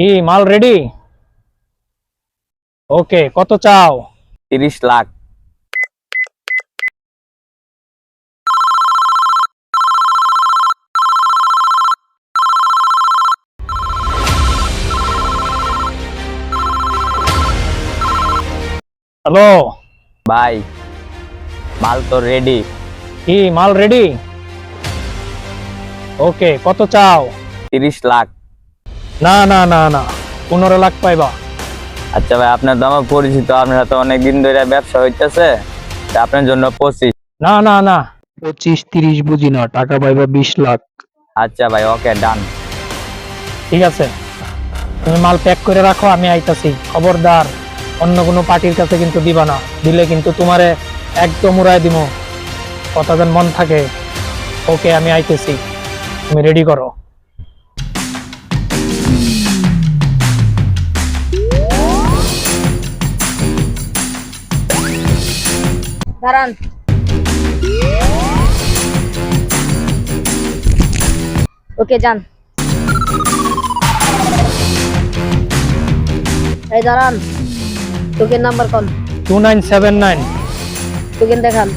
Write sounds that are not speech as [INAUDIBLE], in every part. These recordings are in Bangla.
কি মাল রেডি ওকে কত চাও তিরিশ লাখ হ্যালো ভাই মাল তো রেডি কি মাল রেডি ওকে কত চাও তিরিশ লাখ না না না না। পনেরো লাখ পাইবা। আচ্ছা ভাই আপনার তো আমার পরিচিত আপনারা তো অনেক দিন ধরে ব্যবসা হইতেছে আপনার জন্য পঁচিশ। না না না। পঁচিশ তিরিশ বুঝি না টাকা পাইবা বিশ লাখ। আচ্ছা ভাই ওকে ডান। ঠিক আছে। তুমি মাল প্যাক করে রাখো আমি আইতাছি। খবরদার অন্য কোনো পার্টির কাছে কিন্তু দিবা না। দিলে কিন্তু তোমারে একদম উড়াই দিব কথা যেন মন থাকে। ওকে আমি আইতেছি। তুমি রেডি করো। দাঁড়ান। ওকে যান। এই দাঁড়ান টোকেন নাম্বার কোন two nine seven nine token দেখান।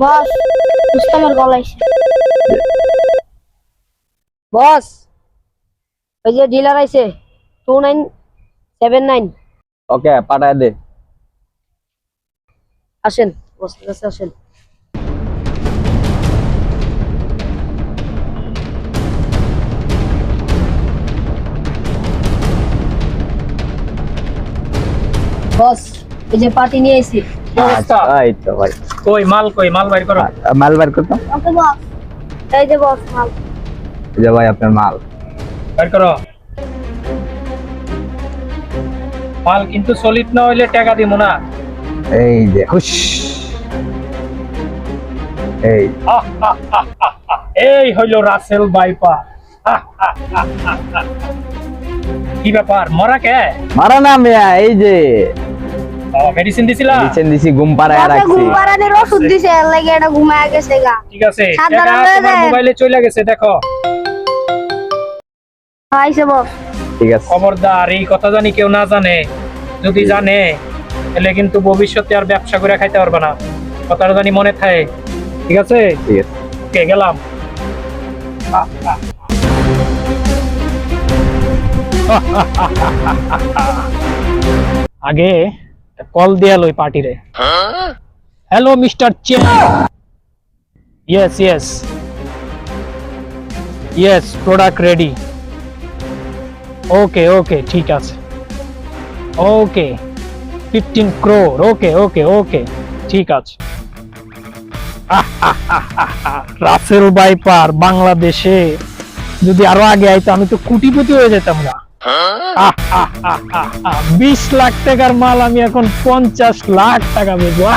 বস রুস্তমের গলাইছে বস ওই যে ডিলার আইছে টু নাইন সেভেন নাইন ওকে পাঠায় দে। আসেন বসের কাছে আসেন। বস এই যে পার্টি নিয়ে এসেছি আচ্ছা এই তো ভাই। কই মাল কই মাল বাইর করো। মাল বার করতো এই যে বস মাল। যে ভাই আপনার মাল। বাইর করো। মাল কিন্তু সলিড না হইলে টাকা দিব না। এই যে হুশ। এই। এই হইল রাসেল বাইপা। কি ব্যাপার মরা কে? মারা না মিয়া এই যে। মেডিসিন দিছিলা? নিচে দিছি ঘুম পাড়ায় রাখছি। ঘুম পাড়ানির ওষুধ দিছে লাগে এটা ঘুমায় গেছে গা। ঠিক আছে সাবধানে টাকা তোমার যায়। মোবাইলে চলে গেছে দেখো। আইছে বস। ঠিক আছে। খবরদার এই কথা জানি কেউ না জানে। যদি জানে তাহলে কিন্তু ভবিষ্যতে আর ব্যবসা করে খাইতে পারবে না। কথাটা জানি মনে থাকে। ঠিক আছে? ঠিক আছে। ওকে গেলাম। [LAUGHS] আগে কল দিয়া লই পার্টিরে। Hello mister Chen. Yes yes yes product ready okay okay ঠিক আছে ওকে ফিফটিন ক্রোর ওকে ওকে ওকে ঠিক আছে রাসেল বাইপার বাংলাদেশে যদি আরও আগে আইতো আমি তো কোটিপতি হয়ে যেতাম না বিশ লাখ টাকার মাল আমি এখন পঞ্চাশ লাখ টাকা বেচবো